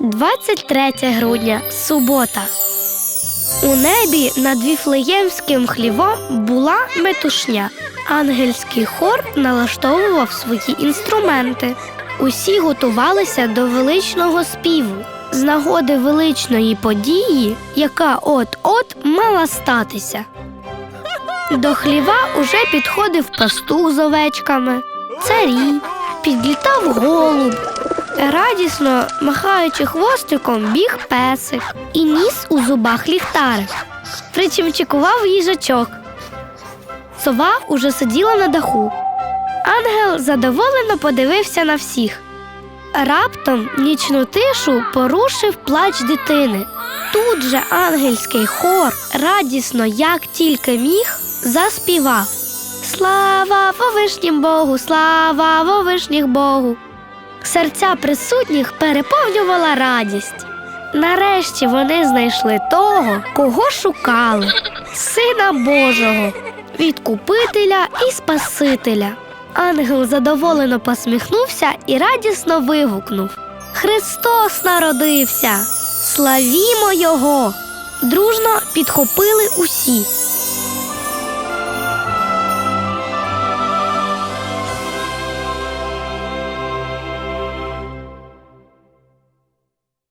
23 грудня, субота. У небі над Віфлеємським хлівом була метушня. Ангельський хор налаштовував свої інструменти. Усі готувалися до величного співу з нагоди величної події, яка от-от мала статися. До хліва уже підходив пастух з овечками, царі, підлітав голуб. Радісно, махаючи хвостиком, біг песик і ніс у зубах ліхтарик. Причимчикував їжачок. Сова уже сиділа на даху. Ангел задоволено подивився на всіх. Раптом нічну тишу порушив плач дитини. Тут же ангельський хор, радісно, як тільки міг, заспівав. Слава Вовишнім Богу, слава Вовишніх Богу. Серця присутніх переповнювала радість. Нарешті вони знайшли того, кого шукали Сина Божого, відкупителя і Спасителя. Ангел задоволено посміхнувся і радісно вигукнув: Христос народився! Славімо Його! Дружно підхопили усі.